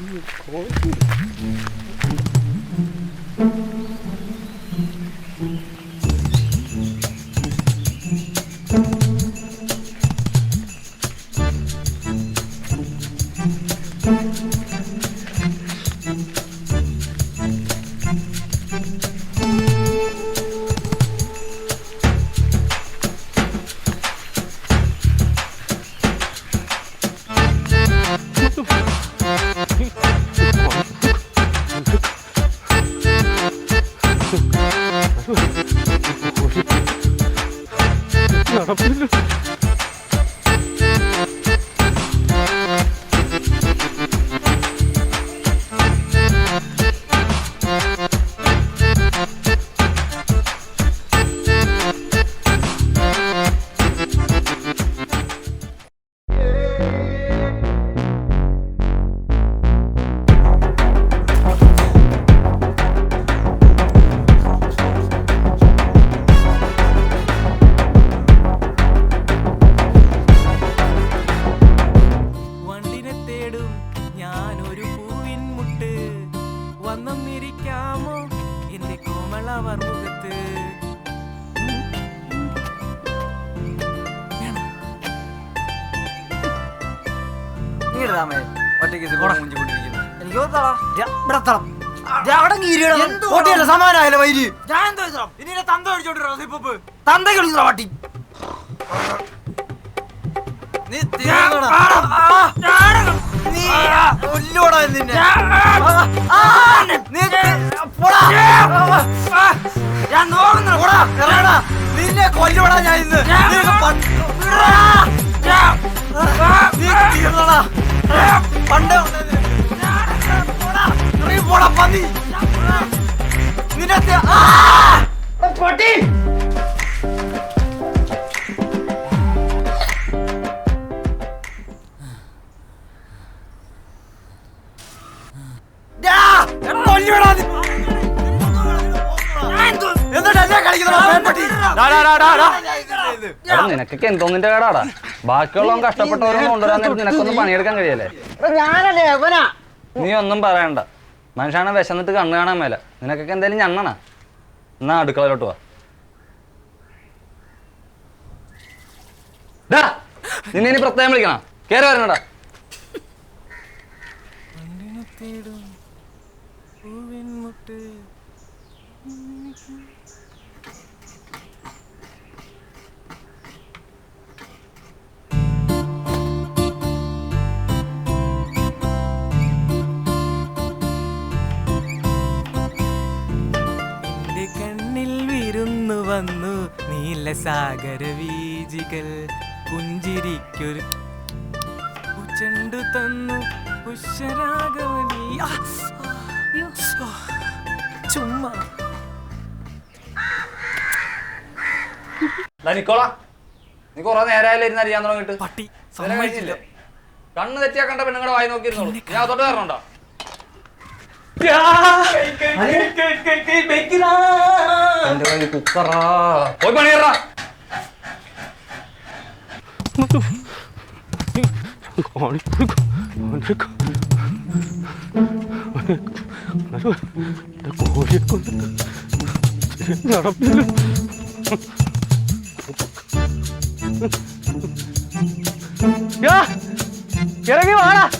いいよ。可愛す。നീടാമേ ഒറ്റയ്ക്ക് മൂഞ്ചി കൊണ്ടിരിക്കുന്നു എനിക്ക് ഓർത്താടാ. ഇവിടെ തളം സമാനായാലും വൈര്? ഞാൻ എന്തോ? ഇനി തന്ത അടിച്ചോണ്ടിരുന്നോ സിപ്പപ്പ്? തന്ത കളിക്കുന്ന പാട്ടി. നീ. നീ കൊല്ലുവോടാ നിന്നെ. നീ. ഞാൻ നോക്കുന്നുണ്ട്. പോടാ, നിന്നെ കൊല്ലുവോടാ ഞാൻ ഇന്ന്. പണ്ടേ ഉണ്ടായിരുന്നു. പോടാ, പന്നി. നിന്നെ! പൊട്ടി ഇത്. എന്തോ നിന്റെ കേടാടാ? ബാക്കിയുള്ളവൻ കഷ്ടപ്പെട്ടവരൊന്നും കൊണ്ടുവരാൻ നിനക്കൊന്നും പണിയെടുക്കാൻ കഴിയല്ലേ? ഞാനല്ലേ നീ ഒന്നും പറയണ്ട. മനുഷ്യനെ വിശന്നിട്ട് കണ്ണു കാണാൻ മേല. നിനക്കൊക്കെ എന്തായാലും ഞണ്ണണ എന്നാ അടുക്കളയിലോട്ട് വാ. നിന്നെ ഇനി പ്രത്യേകം വിളിക്കണ. കേറി വരണടാ. പൂവിൻ മുട്ട് നീലസാഗര വീജികൾ പുഞ്ചിരിക്കൊരു ചെണ്ടു തന്നു ആ, ചുമ്മാ നിക്കോളാ നീ കൊറേ നേരമായാലും ഇരുന്ന് അറിയാൻ തുടങ്ങിട്ട് പട്ടി ഇതുവരെ സമ്മതിച്ചില്ല കഴിഞ്ഞില്ലേ? കണ്ണ് തെറ്റിയാ കണ്ട പെണ്ണുങ്ങളെ വായി നോക്കിയിരുന്നോളൂ ഞാൻ അതോട്ട് കയ്യിൽ കുക്കറാ പോയി പണിയറാ ഇറങ്ങി വാടാ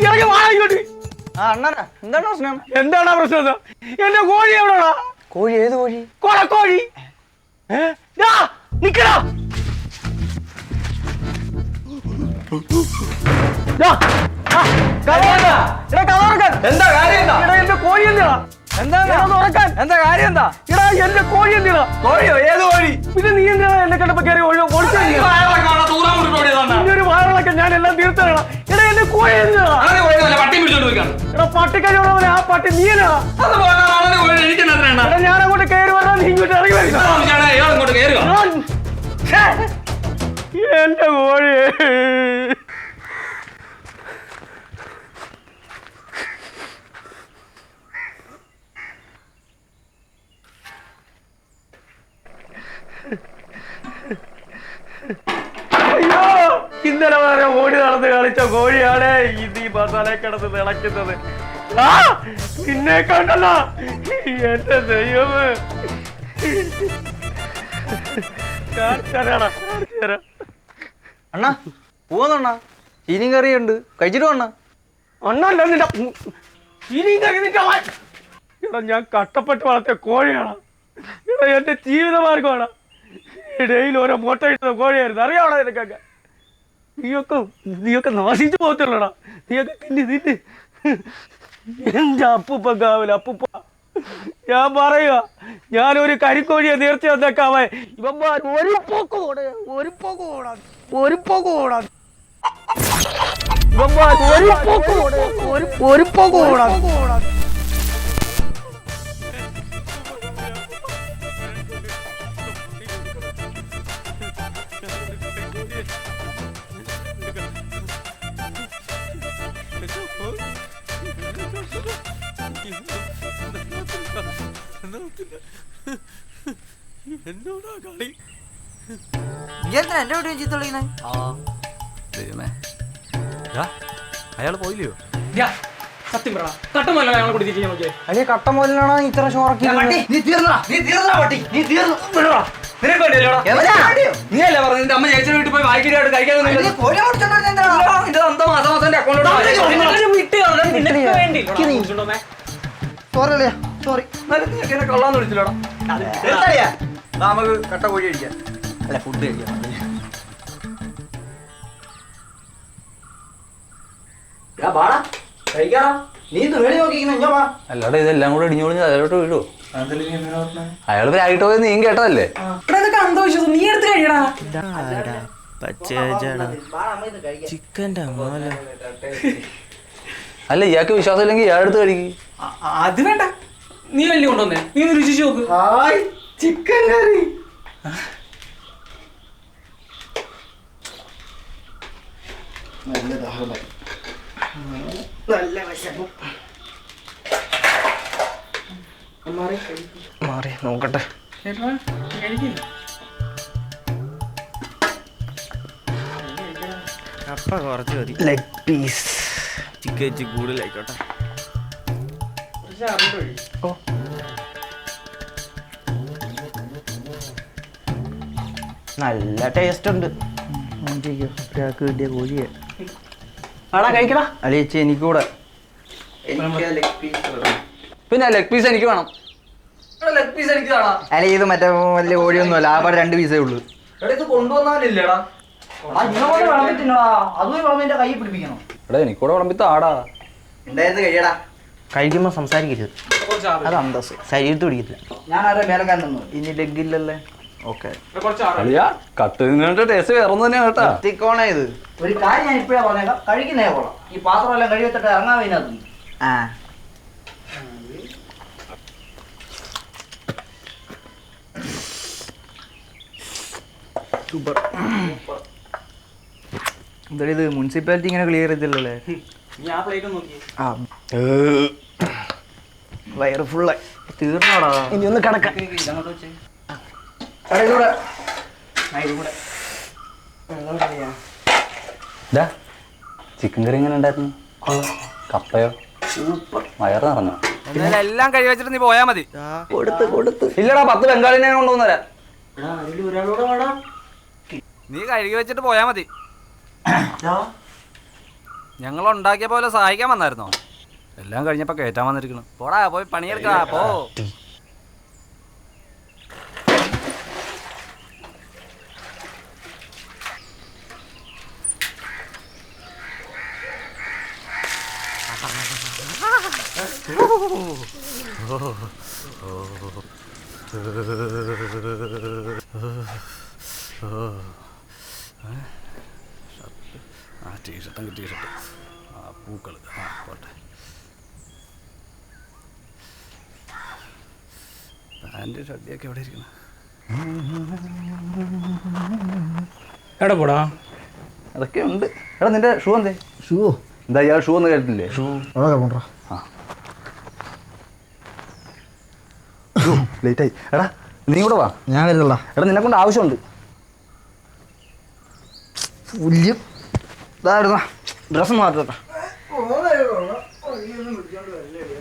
ഇറങ്ങി വാടാ ഇങ്ങോട്ട് ആ അണ്ണനാ എന്താണ് പ്രശ്നം എന്താണ് പ്രശ്നം? എന്റെ കോഴി എവിടെടാ കോഴി ഏത് കോഴി കൊളക്കോഴി ഏ? നിക്കടാ. എന്താ? കാര്യം എന്താ? എന്റെ കോഴി എന്തിനാ? എന്താ തുറക്കാൻ. എന്താ കാര്യം എന്താ? എടാ എന്റെ കോഴി എന്തിനാ? കോഴിയോ? ഏത് കോഴി? പിന്നെ നീ എന്തിനാ എന്നെ കണ്ടപ്പോ കയറി ഒഴി- ഒളിച്ചു കളഞ്ഞത്? നിന്റെ ഒരു വയറിളക്കം ഞാൻ എല്ലാം തീർത്തടാ എടാ എന്റെ കോഴി എന്തിനാ എടാ പട്ടിക്കഴിയുള്ളവനെ ആ പട്ടി നീനാ എടാ ഞാൻ അങ്ങോട്ട് കയറി വരാൻ നീ ഇങ്ങോട്ട് ഇറങ്ങി ഛേ! എന്റെ കോഴി അയ്യോ ഇന്നലെ വരെ ഓടി നടന്ന് കളിച്ച കോഴിയാണ് ഇത് ഈ മസാല കിടന്ന് നിളയ്ക്കുന്നത്. ആ നിന്നെ കണ്ടല്ലോ. എന്റെ ദൈവമേ. തരാം. അണ്ണാ പോവുന്നണ്ണാ ചീനിയും കറിയുണ്ട് കഴിച്ചിട്ട് വണ്ണ അണ്ണാ നിന്റെ ചീനിയും കറി നിന്റെ എടാ ഞാൻ കഷ്ടപ്പെട്ട് വളർത്തിയ കോഴിയാണ് എടാ എന്റെ ജീവിതമാർഗമാണ്. ഇടയിൽ ഓരോ മുട്ട ഇട്ട കോഴിയായിരുന്നു. അറിയാവണോ നിനക്കൊക്കെ? നീയൊക്കെ നീയൊക്കെ നാശിച്ചു പോകത്തുള്ളടാ നീയൊക്കെ തിന്ന് തിന്ന്. എന്റെ അപ്പൂപ്പ കാവില്ല അപ്പൂപ്പ. ഞാൻ പറയുക ഞാനൊരു കരിക്കോഴിയെ നേർച്ച വന്നേക്കാവേ ഇവന്മാർ ഒരു പോക്ക് ഓടാ ഒരു പോക്ക് ഓടാ ഒരു പോക്ക് ഓടാ ഇവന്മാർ ഒരു പോക്ക് ഓടാ ഒരു പോക്ക് ഓടാ എന്റെ വീട്ടിൽ ചീത്ത വിളിക്കുന്നത് ദൈവമേ. അയാൾ പോയില്ലയോ? സത്യം പറ. കട്ടമല്ല കുടി നോക്കിയേ. അല്ലെ ഇത്ര നീ നീ പട്ടി നീ തീർന്നു? നീ അല്ലേ പറഞ്ഞു നിന്റെ അമ്മ ചേച്ചിയുടെ വീട്ടിൽ പോയി വായിക്കാനായിട്ട് കഴിക്കാൻ കൊള്ളാന്ന് വിളിച്ചില്ലോടാ. നമുക്ക് കട്ട കോഴി കഴിക്കാം. അല്ല ഫുഡ് കഴിക്കാം. എടാ, വാടാ, കഴിക്കാടാ. നീ ഇത് വേണി നോക്കിയിരിക്കുന്നെ, ഇങ്ങ് വാ. അല്ലാതെ ഇതെല്ലാം കൂടെ ഇടിഞ്ഞു പൊളിഞ്ഞ് അതിലോട്ട് വീഴോ? അയാൾ പോയത് നീയും കേട്ടതല്ലേ? അന്ധവിശ്വാസം നീ എടുത്ത് കഴിയടാ. ചിക്കന്റെ അല്ല ഇയാൾക്ക് വിശ്വാസം ഇല്ലെങ്കിൽ ഇയാൾ എടുത്ത് കഴിക്കും അത് വേണ്ട. നീ വലിയ കൊണ്ടുവന്നേ? നീ ഒന്ന് രുചിച്ചു നോക്ക്. Hi, chicken curry. നല്ല ദാഹമായി നല്ല വിശപ്പും മാറി നോക്കട്ടെ കപ്പ കുറച്ച് മതി ലെഗ് പീസ് ചിക്കൻ ഇച്ചി കൂടുതലായിക്കോട്ടെ നല്ല ടേസ്റ്റ് ഉണ്ട് ഒരാൾക്ക് കിട്ടിയ കോഴിയെ ആടാ കഴിക്കടാ. എനിക്ക് ലെഗ് പീസ് വേണം. പിന്നെ ലെഗ് പീസ് എനിക്ക് വേണം. ലെഗ് പീസ് എനിക്ക് വേണം അല്ല ഇത് മറ്റേ വലിയ ഓടിയൊന്നും അല്ല ആകെ രണ്ട് പീസേ ഉള്ളൂ. എടാ ഇത് എനിക്കൂടെ കഴിക്കുമ്പോ സംസാരിക്കരുത്. അത് അന്തസ് ശരീരത്ത് പിടിക്കത്തില്ല. ഞാൻ ആരെ മേലക്കാൻ നിന്നു ഇനി ലെഗ് ഇല്ലല്ലേ? അളിയാ ടേസ്റ്റ് വേറെ ഒന്നും കേട്ടാ. എത്തിക്കോണേ ഇത്. ഒരു കാര്യം ഞാൻ ഇപ്പഴാ പറഞ്ഞേക്കാം. കഴിക്കുന്നേ കൊള്ളാം. ഈ പാത്രം എല്ലാം കഴുകി വെച്ചിട്ട് ഇറങ്ങാൻ അതിനകത്ത് ആ. സൂപ്പർ. എന്തായാലും ഇത് മുനിസിപ്പാലിറ്റി ഇങ്ങനെ ക്ലിയർ ചെയ്തില്ലല്ലേ ആ വയറ് ഫുള്ളായി തീർന്നോടാ. ഇനി ഒന്ന് കിടക്കാം ചിക്കൻ കറി എങ്ങനെ ഉണ്ടായിരുന്നു? കപ്പയോ? സൂപ്പർ. വയറ് നിറഞ്ഞോ എല്ലാം കഴി വെച്ചിട്ട് നീ പോയാ മതി. കൊടുത്ത് കൊടുത്ത്. ഇല്ലടാ പത്ത് ബംഗാളിനെ ഞാൻ കൊണ്ടുവന്നരാ നീ കഴുകി വെച്ചിട്ട് പോയാ മതി. ഞങ്ങൾ ഉണ്ടാക്കിയ പോലെ സഹായിക്കാൻ വന്നായിരുന്നോ? എല്ലാം കഴിഞ്ഞപ്പോ കേറ്റാൻ വന്നിരിക്കണം പോടാ പോയി പണിയെടുക്കാ. പോ. ആ ടീഷർട്ടെങ്കിൽ ടീഷർട്ട് ആ പൂക്കൾ ആ പോട്ടെ പാന്റ് ഷർട്ടിയൊക്കെ എവിടെ ഇരിക്കണം എടാ പോടാ. അതൊക്കെ ഉണ്ട് എടാ നിന്റെ ഷൂ എന്തേ? ഷൂ എന്താ ഇയാൾ ഷൂ ഒന്നും കേട്ടില്ലേ ഷൂ അതൊക്കെ ലേറ്റ് ആയി എടാ നീ കൂടെ വാ. ഞാൻ വരുന്നില്ല എടാ നിന്നെ കൊണ്ട് ആവശ്യമുണ്ട്. വലിയ ഇതായിരുന്നു. ഡ്രസ്സ് മാറ്റട്ടെ.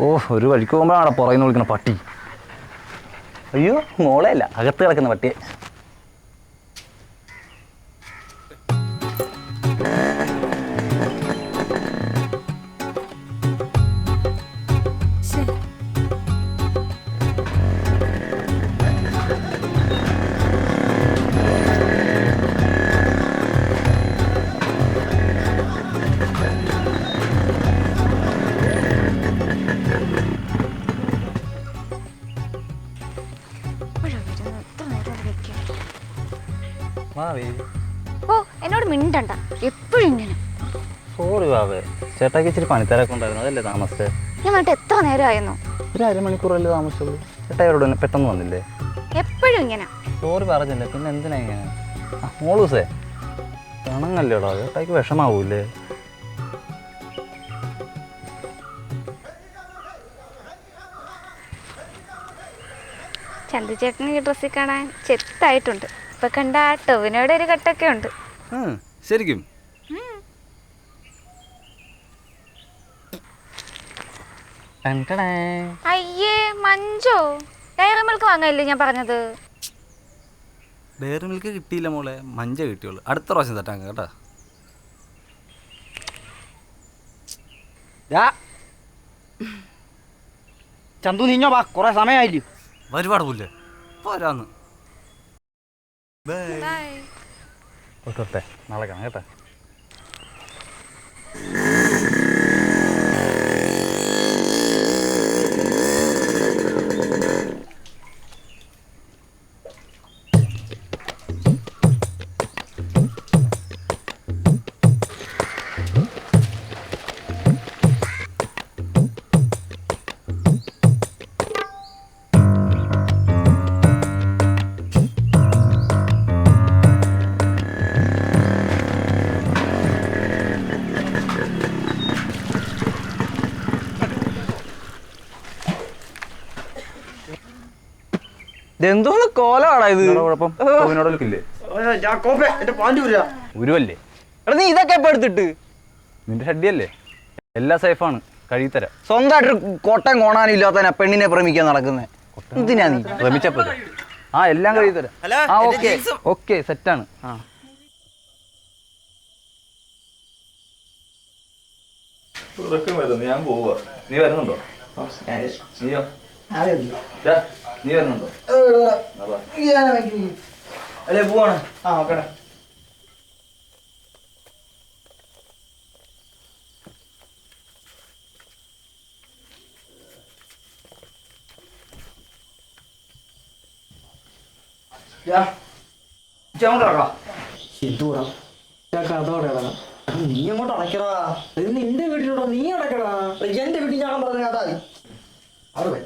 ഓ ഒരു വഴിക്ക് പോകുമ്പോഴാണ് പുറകിൽ നിന്ന് വിളിക്കുന്ന പട്ടി. അയ്യോ മോളെ അല്ല അകത്ത് കിടക്കുന്ന പട്ടിയെ. ഓ എന്നോട് മിണ്ടണ്ട. എപ്പോഴും ഇങ്ങനെ. സോറി വാവേ ചേട്ടാക്ക് ഇച്ചിരി പണിത്തിരക്ക് ഉണ്ടായിരുന്നു. അതല്ലേ താമസിച്ചത് ഞാൻ വന്നിട്ട് എത്ര നേരമായിരുന്നു ഒരു അരമണിക്കൂറല്ലേ താമസിച്ചുള്ളൂ. ചേട്ടാ ഇവരോട് പെട്ടെന്ന് വന്നില്ലേ? എപ്പോഴും ഇങ്ങനെ. സോറി പറഞ്ഞില്ലേ? പിന്നെ എന്തിനാ ഇങ്ങനെ? മോളൂസേ. പിണങ്ങല്ലേടാ ചേട്ടായിക്ക് വിഷമാവൂലേ ചന്തുചേട്ടന് ഈ ഡ്രസ്സിൽ കാണാൻ ചെത്തായിട്ടുണ്ട്. ഇപ്പൊ കണ്ട ആ ടോവിനോട് ഒരു കട്ടൊക്കെ ഉണ്ട്. ശരിക്കും. അയ്യേ മഞ്ചോ ഡയറി മിൽക്ക് വാങ്ങാനില്ലേ ഞാൻ പറഞ്ഞത്? ഡയറി മിൽക്ക് കിട്ടിയില്ല മോളെ മഞ്ച കിട്ടിയുള്ളൂ. അടുത്ത പ്രാവശ്യം തട്ടാൻ കേട്ടാ. ദാ. ചന്തു നീഞ്ഞോ വാ കുറെ സമയമായില്ലേ? ഒരുപാട് പുല്ല്? പോരാന്ന്. ഓക്കെ നാളെ കാണാം കേട്ടാ. ഇതെന്തോന്ന് കോലമാടാ ഇത്? കുഴപ്പം? ടോവിനോടൊക്കെ ഉരുവല്ലേ? എടാ നീ ഇതൊക്കെ എപ്പോ എടുത്തിട്ട്? നിന്റെ ഷഡ്ഡിയല്ലേ? എല്ലാം സേഫാണ്. കഴിത്തരാം സ്വന്തമായിട്ട് കോട്ടയം കോണാനും ഇല്ലാത്തവനെ പെണ്ണിനെ പ്രേമിക്കാൻ നടക്കുന്നത് എന്തിനാ നീ? ശ്രമിച്ചപ്പോ ആ എല്ലാം കഴിത്തരാം ഹലോ, ആ ഓക്കെ. ഓക്കെ സെറ്റാണ്. ആ. ഞാൻ പോവാ. നീ വരുന്നുണ്ടോ? നീയോ? നീ വരുന്നുണ്ടോ? അല്ലേ പോവാണ്. ആ ഓക്കെ നീ അങ്ങോട്ട് അടയ്ക്കടാ ഇത് നിന്റെ വീട്ടിലോട്ടോ നീ അടയ്ക്കടാ എന്റെ വീട്ടിൽ ഞാൻ പറഞ്ഞ അതാ അവിടെ